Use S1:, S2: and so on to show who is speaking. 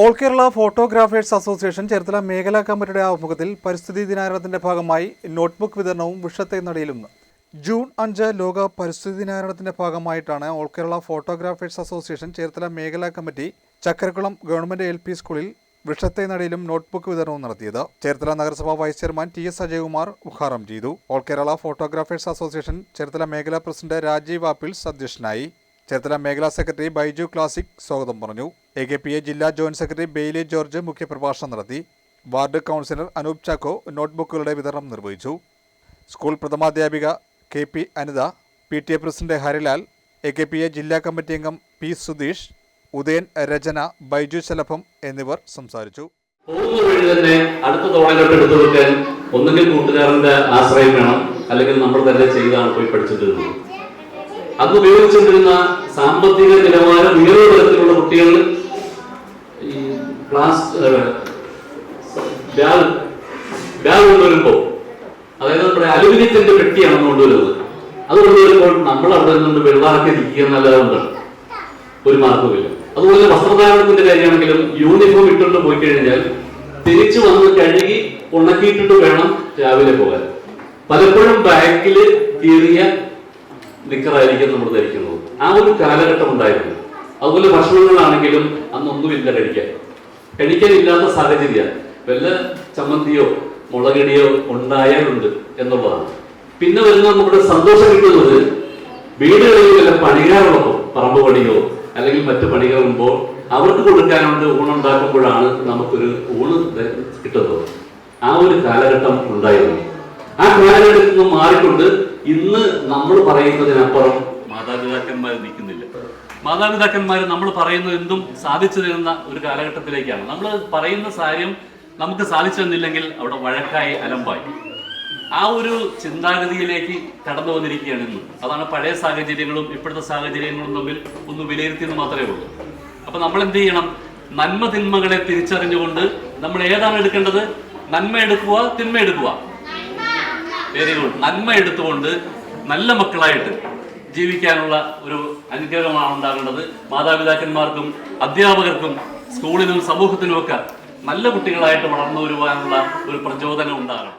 S1: All Kerala photographers association Cherthala മേഖലാ കമ്മിറ്റിയുടെ ആഭിമുഖ്യത്തിൽ പരിസ്ഥിതി ദിനാചരണത്തിന്റെ ഭാഗമായി നോട്ട്ബുക്ക് വിതരണവും വിഷത്തെ നടയിലും ജൂൺ അഞ്ച് ലോക പരിസ്ഥിതി ദിനാചരണത്തിന്റെ ഭാഗമായിട്ടാണ് all Kerala photographers association Cherthala മേഖലാ കമ്മിറ്റി ചക്കരക്കുളം ഗവൺമെന്റ് എൽ സ്കൂളിൽ വൃക്ഷത്തെ നടയിലും നോട്ട്ബുക്ക് വിതരണവും നടത്തിയത്. ചേർത്തല നഗരസഭാ vice chairman T S Ajayakumar ഉദ്ഘാടനം ചെയ്തു. All Kerala photographers association Cherthala മേഖലാ പ്രസിഡന്റ് രാജീവ് ആപ്പിൾസ് അധ്യക്ഷനായി ചേർത്തല മേഖലാ സെക്രട്ടറി ബൈജു ക്ലാസിക് സ്വാഗതം പറഞ്ഞു. എ കെ പി എ ജില്ലാ ജോയിന്റ് സെക്രട്ടറി ബെയ്ലി ജോർജ് മുഖ്യപ്രഭാഷണം നടത്തി. വാർഡ് കൗൺസിലർ അനൂപ് ചാക്കോ നോട്ട്ബുക്കുകളുടെ വിതരണം നിർവഹിച്ചു. School പ്രഥമാധ്യാപിക K P Anitha P T A president Harilal A K P A ജില്ലാ കമ്മിറ്റി അംഗം പി സുധീഷ് ഉദയൻ രചന ബൈജു ശലഭം എന്നിവർ സംസാരിച്ചു.
S2: തന്നെ അടുത്ത ഒന്നുകിൽ കൂട്ടുകാരന്റെ ആശ്രയം വേണം അല്ലെങ്കിൽ നമ്മൾ തന്നെ ചെയ്താണ് പോയി അത് ഉപയോഗിച്ചുകൊണ്ടിരുന്ന സാമ്പത്തിക നിലവാരം ഉയർന്ന തരത്തിലുള്ള കുട്ടികൾ ഈ ക്ലാസ് ബാഗ് ബാഗ് അതായത് നമ്മുടെ അലുമിനിയത്തിന്റെ പെട്ടിയാണ് കൊണ്ടുവരുന്നത്. അത് കൊണ്ടുവരുമ്പോൾ നമ്മൾ അവിടെ നിന്നുകൊണ്ട് വെള്ളാക്കി ഇരിക്കുക എന്നല്ലാതെ ഒരു മാർഗവുമില്ല അതുപോലെ വസ്ത്രധാരണത്തിന്റെ കാര്യമാണെങ്കിലും യൂണിഫോം ഇട്ടുകൊണ്ട് പോയി കഴിഞ്ഞാൽ തിരിച്ചു വന്ന് കഴുകി ഉണക്കിയിട്ടിട്ട് വേണം രാവിലെ പോകാൻ. പലപ്പോഴും ബാഗിൽ കീറിയ നിക്കറായിരിക്കും നമ്മൾ ധരിക്കുന്നത്. ആ ഒരു കാലഘട്ടം ഉണ്ടായിരുന്നു. അതുപോലെ ഭക്ഷണങ്ങളാണെങ്കിലും അന്നൊന്നുമില്ല കഴിക്കാൻ. കഴിക്കാനില്ലാത്ത സാഹചര്യമാണ് വല്ല ചമ്മന്തിയോ മുളകടിയോ ഉണ്ടായാലുണ്ട് എന്നുള്ളതാണ്. പിന്നെ വരുന്ന നമ്മുടെ സന്തോഷം കിട്ടുന്നത് വീടുകളിൽ വല്ല പണികാരുള്ളപ്പോൾ പറമ്പ് പണിയോ അല്ലെങ്കിൽ മറ്റു പണികളുമ്പോൾ അവർക്ക് കൊടുക്കാനുണ്ട് ഊണുണ്ടാക്കുമ്പോഴാണ് നമുക്കൊരു ഊണ് കിട്ടുന്നത്. ആ ഒരു കാലഘട്ടം ഉണ്ടായിരുന്നു. ആ കാലഘട്ടത്തിൽ നിന്ന് മാറിക്കൊണ്ട് ഇന്ന് നമ്മൾ പറയുന്നതിനപ്പുറം മാതാപിതാക്കന്മാർ നിൽക്കുന്നില്ല. മാതാപിതാക്കന്മാർ നമ്മൾ പറയുന്ന എന്തും സാധിച്ചു തരുന്ന ഒരു കാലഘട്ടത്തിലേക്കാണ്. നമ്മൾ പറയുന്ന കാര്യം നമുക്ക് സാധിച്ചു തന്നില്ലെങ്കിൽ അവിടെ വഴക്കായി അലമ്പായി. ആ ഒരു ചിന്താഗതിയിലേക്ക് കടന്നു വന്നിരിക്കുകയാണ് ഇന്ന്. അതാണ് പഴയ സാഹചര്യങ്ങളും ഇപ്പോഴത്തെ സാഹചര്യങ്ങളും തമ്മിൽ ഒന്ന് വിലയിരുത്തിയെന്ന് മാത്രമേ ഉള്ളൂ. അപ്പൊ നമ്മൾ എന്ത് ചെയ്യണം? നന്മ തിന്മകളെ തിരിച്ചറിഞ്ഞുകൊണ്ട് നമ്മൾ ഏതാണ് എടുക്കേണ്ടത്? നന്മ എടുക്കുക തിന്മ എടുക്കുക. ഗുഡ് നന്മ എടുത്തുകൊണ്ട് നല്ല മക്കളായിട്ട് ജീവിക്കാനുള്ള ഒരു അനുഗ്രഹമാണ് ഉണ്ടാകേണ്ടത്. മാതാപിതാക്കന്മാർക്കും അധ്യാപകർക്കും സ്കൂളിനും സമൂഹത്തിനുമൊക്കെ നല്ല കുട്ടികളായിട്ട് വളർന്നു വരുവാനുള്ള ഒരു പ്രചോദനം ഉണ്ടാകണം.